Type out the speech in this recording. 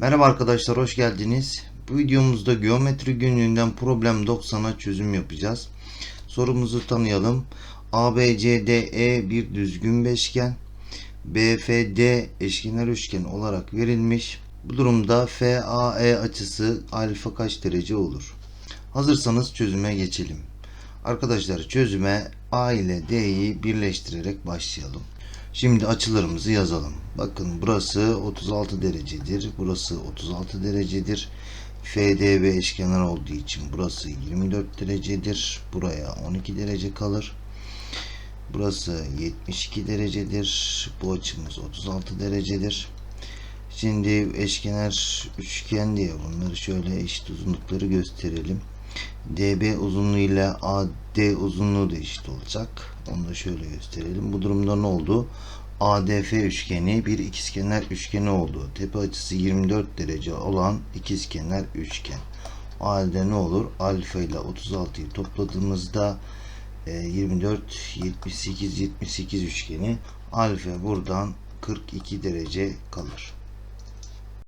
Merhaba arkadaşlar hoş geldiniz. Bu videomuzda geometri günlüğünden problem 90'a çözüm yapacağız. Sorumuzu tanıyalım. ABCDE bir düzgün beşgen. BFD eşkenar üçgen olarak verilmiş. Bu durumda FAE açısı alfa kaç derece olur? Hazırsanız çözüme geçelim. Arkadaşlar çözüme A ile D'yi birleştirerek başlayalım. Şimdi açılarımızı yazalım. Bakın burası 36 derecedir. Burası 36 derecedir. FDB eşkenar olduğu için burası 24 derecedir. Buraya 12 derece kalır. Burası 72 derecedir. Bu açımız 36 derecedir. Şimdi eşkenar üçgen diye bunları şöyle eşit uzunlukları gösterelim. DB uzunluğu ile AD uzunluğu da eşit olacak. Onu da şöyle gösterelim. Bu durumda ne oldu? ADF üçgeni bir ikizkenar üçgeni oldu. Tepe açısı 24 derece olan ikizkenar üçgen. O halde ne olur? Alfa ile 36'yı topladığımızda e, 24 78 78 üçgeni alfa buradan 42 derece kalır.